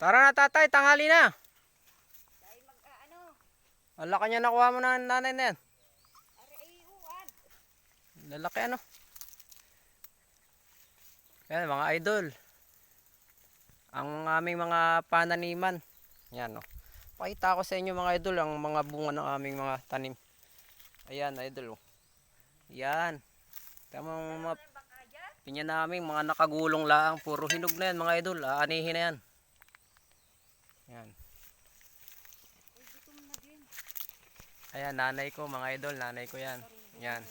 Tara na tatay, tanghali na. Dahil mag, ano, Ang laki niya nakuha mo na nanay na yan. Lalaki ano. Yan mga idol. Ang aming mga pananiman. Yan o. Pakita ko sa inyo mga idol ang mga bunga ng aming mga tanim. Ayan idol o. Yan. Tamang mga pinya namin mga nakagulong lang. Puro hinog na yan mga idol. Aanihin na yan. Yan. Ay, gutom na din. Ayan nanay ko mga idol. Nanay ko yan. Yan.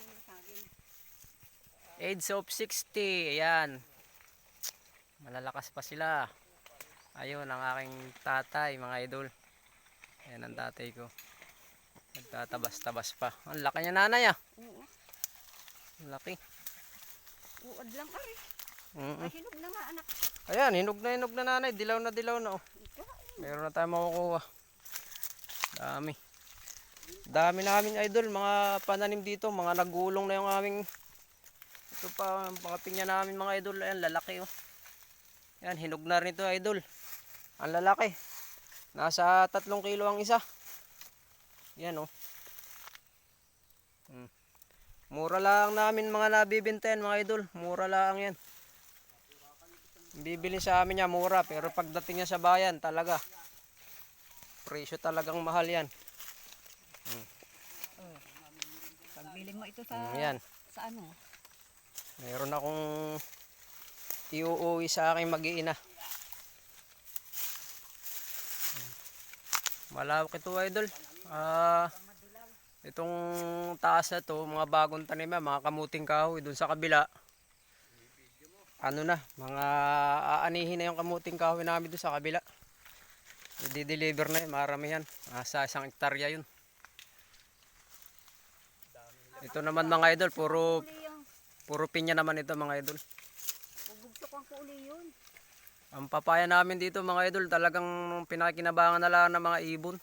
Age of 60. Ayan. Malalakas pa sila. Ayun ang aking tatay, mga idol. Ayan ang tatay ko. Nagtatabas-tabas pa. Ang laki niya nanay ah. Oo. Ang laki. Uad lang are. Mm Ay, hinog na nga anak. Ayan, hinog na hinog na nanay. Dilaw na dilaw na oh. Meron na tayong makukuha. Dami. Dami namin idol. Mga pananim dito. Mga nagulong na yung aming ito pa mga pinya namin mga idol. Ayan, lalaki oh. Yan, hinog na rin ito idol. Ang lalaki. Nasa tatlong kilo ang isa. Yan oh. Hmm. Mura lang namin mga nabibintayan mga idol. Mura lang yan. Bibili sa amin niya mura pero pagdating niya sa bayan talaga presyo talagang mahal yan. pagbili mo ito sa, Mm, yan. sa ano? Meron akong iuuwi sa aking mag-iina. Malawak ito idol. Ah, itong taas na to, mga bagong tanim mga kamuting kahoy doon sa kabila. Ano na, mga aanihin na yung kamuting kahoy namin doon sa kabila. I-deliver na yun, marami yan. Ah, sa isang hektarya yun. Ito naman mga idol, puro puro pinya naman ito mga idol. bubugtok ang kuuli yun. Ang papaya namin dito mga idol talagang pinakinabangan na lang ng mga ibon.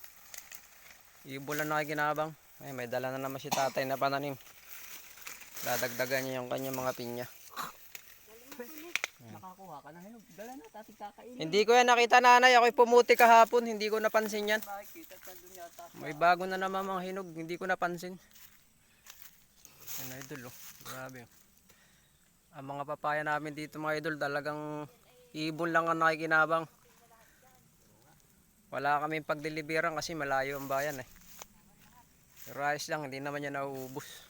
Ibon lang nakikinabang. Ay, may dala na naman si tatay na pananim. Dadagdagan niya yung kanyang mga pinya. Nakakuha ka na hinog. Dala na, tati kakainin. Hindi ko yan nakita nanay. Ako'y pumuti kahapon. Hindi ko napansin yan. Makikita ka dun yata. May bago na naman mga hinog. Hindi ko napansin. Yan idol oh. Grabe oh. Ang mga papaya namin dito mga idol talagang ibon lang ang nakikinabang. Wala kami pagdeliveran kasi malayo ang bayan eh. Ayos lang, hindi naman yan nauubos.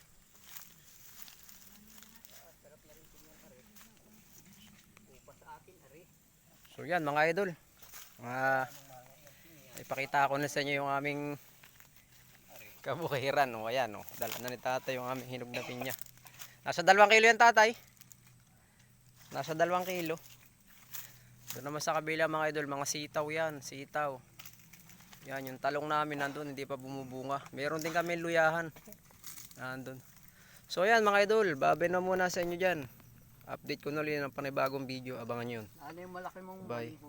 So yan mga idol. Mga ipakita ko na sa inyo yung aming kabukiran. O ayan o. Dala na ni tatay yung aming hinog na pinya. Nasa dalawang kilo yan tatay. Nasa dalawang kilo. Doon naman sa kabila mga idol, mga sitaw yan. Sitaw. Yan yung talong namin nandun, hindi pa bumubunga. Meron din kami luyahan. Nandun. So yan mga idol, babe na muna sa inyo dyan. Update ko na ulit ng panibagong video. Abangan yun. Ano yung malaki mong Bye.